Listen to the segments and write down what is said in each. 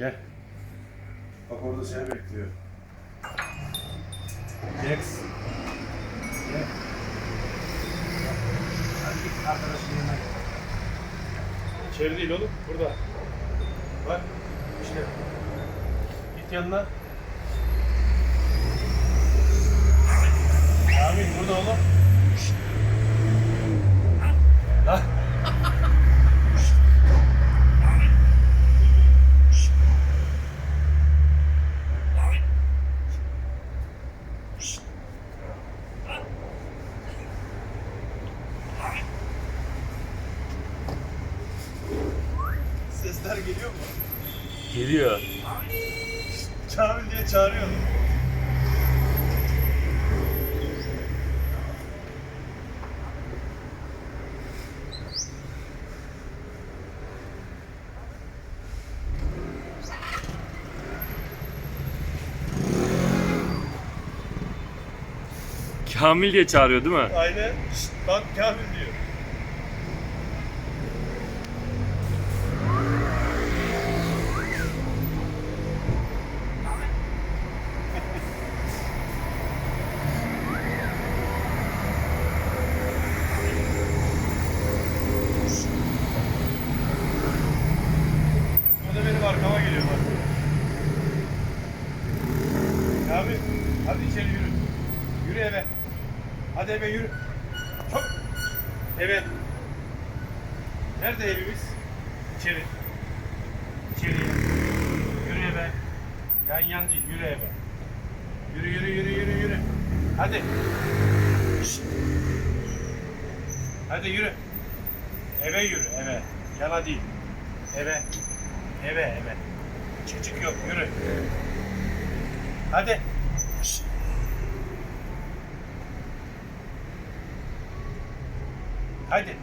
Gel. Bak orada seni bekliyor. Jax. Gel. Arkadaşın yanına git. İçeri değil oğlum. Burada. Bak. işte. Git yanına. Abi burada oğlum. Lan. Sesler geliyor mu? Geliyor. Kamil diye çağırıyor. Kamil diye çağırıyor değil mi? Aynen. Şşt, bak Kamil diyor. Hadi içeri yürü. Yürü eve. Hadi eve yürü. Çok. Eve. Nerede evimiz? İçeri. İçeriye. Yürü eve. Yan yan değil, yürü eve. Yürü yürü yürü yürü yürü. Hadi. Hadi yürü. Eve yürü, eve. Yana değil. Eve. Eve, eve. Çocuk yok, yürü. Hadi. Şşt. Hadi.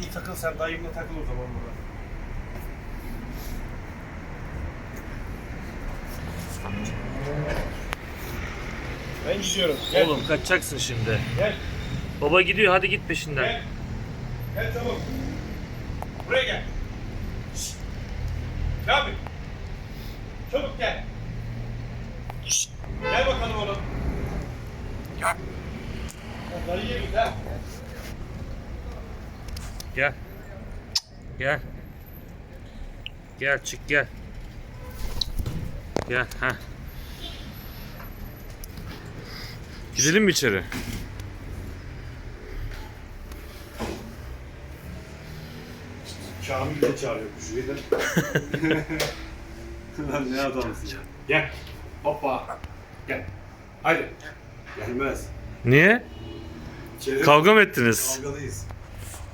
İyi takıl sen dayımla takıl o zaman burada. Ben gidiyorum. Gel. Oğlum kaçacaksın şimdi. Gel. Baba gidiyor hadi git peşinden. Gel. Gel çabuk. Buraya gel. Ne yapayım? Çabuk gel. Gel bakalım oğlum. Gel. Dayıya git ha. Gel. Gel. Gel çık gel. Gel ha. Gidelim mi içeri? Kamil de çağırıyor bu şurayı Lan ne adamsın ya. Gel. Hoppa. Gel. Haydi. Gelmez. Niye? İçeri Kavga mı ettiniz? kavgalıyız.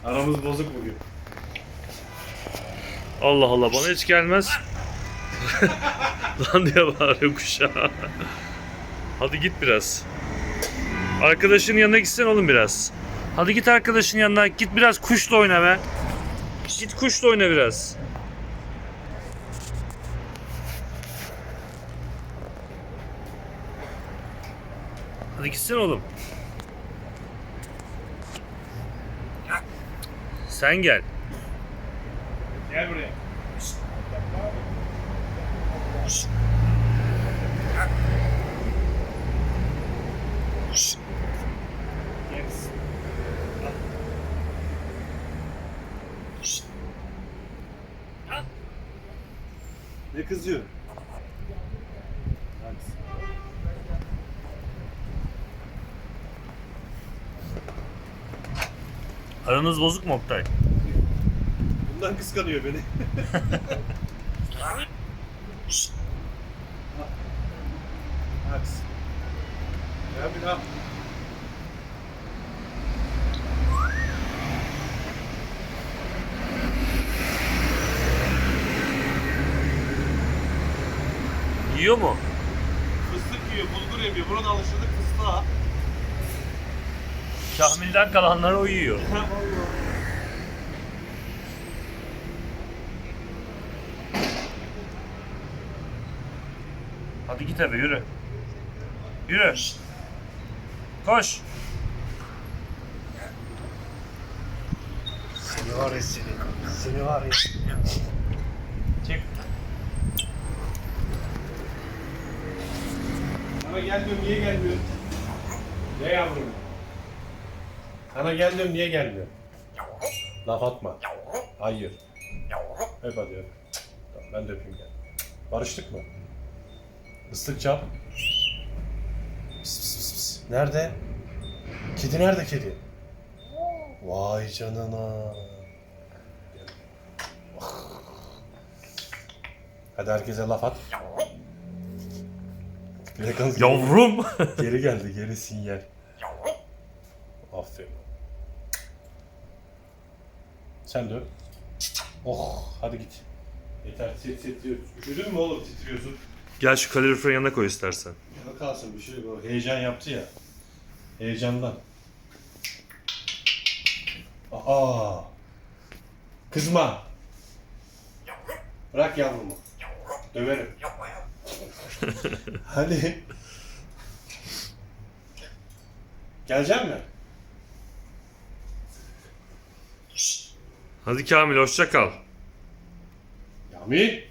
Aramız bozuk bugün. Allah Allah bana hiç gelmez. Lan diye bağırıyor kuşa. Hadi git biraz. Arkadaşının yanına gitsen oğlum biraz. Hadi git arkadaşın yanına git biraz kuşla oyna be. Git kuşla oyna biraz. Hadi gitsin oğlum. Sen gel. Gel buraya. Ne kızıyor? Aranız bozuk mu Oktay? Bundan kıskanıyor beni. Max. Ya bir daha. Yiyor mu? Fıstık yiyor, bulgur yemiyor. Buna da alıştırdık fıstığa. Kamilden kalanları o yiyor. Hadi git eve yürü. Yürü. Koş. Seni var ya seni. Seni var ya. Çek. Sana gelmiyorum niye gelmiyor? Ne yavrum? Sana gelmiyorum niye gelmiyor? Laf atma. Hayır. Öp hadi öp. Tamam, ben de öpeyim gel. Barıştık mı? Islık çal. Pıs pıs pıs pıs. Nerede? Kedi nerede kedi? Vay canına. Hadi herkese laf at. Yavrum. Geri geldi, geri sinyal. Sen de öp. Oh, hadi git. Yeter, tit titriyorsun. Üşüdün mü oğlum titriyorsun? Gel şu kaloriferin yanına koy istersen. Yana kalsın bir şey bu. Heyecan yaptı ya. Heyecandan. Aa. Kızma. Bırak yavrumu. Döverim. Hadi. Gelecek mi? Hadi Kamil hoşça kal. Yami.